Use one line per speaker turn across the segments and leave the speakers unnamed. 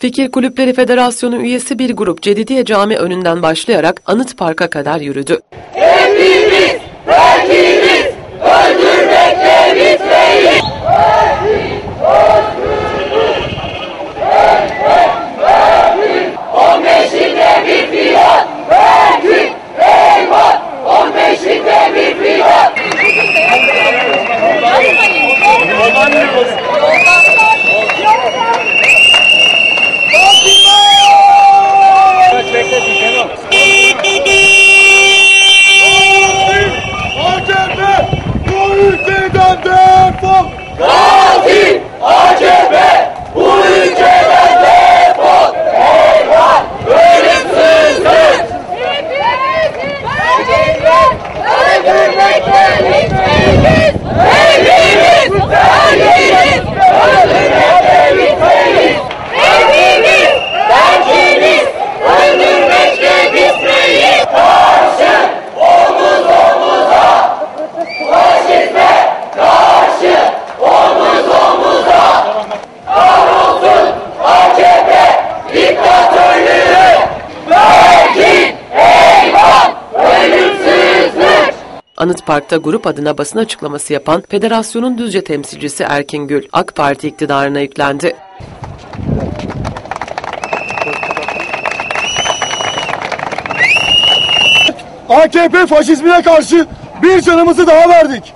Fikir Kulüpleri Federasyonu üyesi bir grup Cedidiye Cami önünden başlayarak Anıt Park'a kadar yürüdü.
Hepimiz Fogo!
Anıt Park'ta grup adına basın açıklaması yapan federasyonun Düzce temsilcisi Erkin Gül, AK Parti iktidarına yüklendi.
AKP faşizmine karşı bir canımızı daha verdik.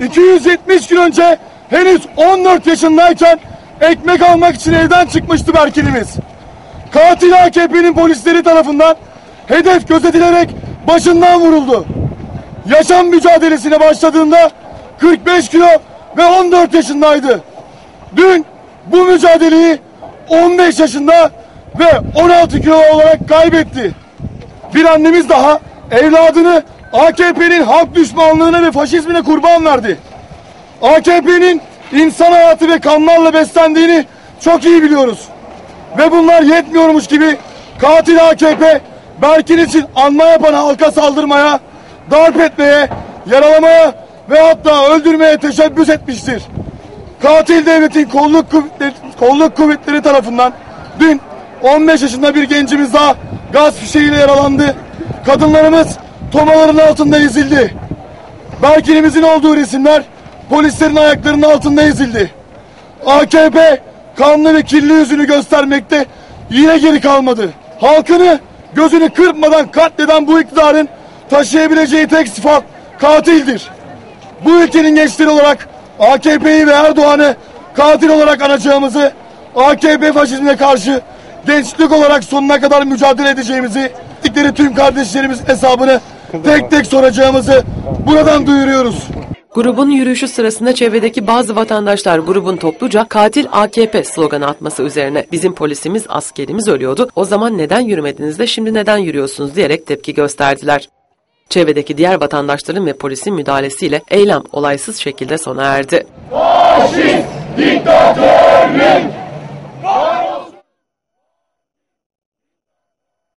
270 gün önce henüz 14 yaşındayken ekmek almak için evden çıkmıştı Berkin'imiz. Katil AKP'nin polisleri tarafından hedef gözetilerek başından vuruldu. Yaşam mücadelesine başladığında 45 kilo ve 14 yaşındaydı. Dün bu mücadeleyi 15 yaşında ve 16 kilo olarak kaybetti. Bir annemiz daha evladını AKP'nin halk düşmanlığına ve faşizmine kurban verdi. AKP'nin insan hayatı ve kanlarla beslendiğini çok iyi biliyoruz. Ve bunlar yetmiyormuş gibi katil AKP Berkin için anma yapan halka saldırmaya, darp etmeye, yaralamaya ve hatta öldürmeye teşebbüs etmiştir. Katil devletin kolluk kuvvetleri, kolluk kuvvetleri tarafından dün 15 yaşında bir gencimiz daha gaz fişeğiyle yaralandı. Kadınlarımız tomaların altında ezildi. Berkin'imizin olduğu resimler polislerin ayaklarının altında ezildi. AKP kanlı ve kirli yüzünü göstermekte yine geri kalmadı. Halkını gözünü kırpmadan katleden bu iktidarın taşıyabileceği tek sıfat katildir. Bu ülkenin gençleri olarak AKP'yi ve Erdoğan'ı katil olarak anacağımızı, AKP faşizmine karşı gençlik olarak sonuna kadar mücadele edeceğimizi, dikleri tüm kardeşlerimizin hesabını tek tek soracağımızı buradan duyuruyoruz.
Grubun yürüyüşü sırasında çevredeki bazı vatandaşlar grubun topluca katil AKP sloganı atması üzerine bizim polisimiz askerimiz ölüyordu o zaman neden yürümediniz de şimdi neden yürüyorsunuz diyerek tepki gösterdiler. Çevredeki diğer vatandaşların ve polisin müdahalesiyle eylem olaysız şekilde sona erdi.
Faşist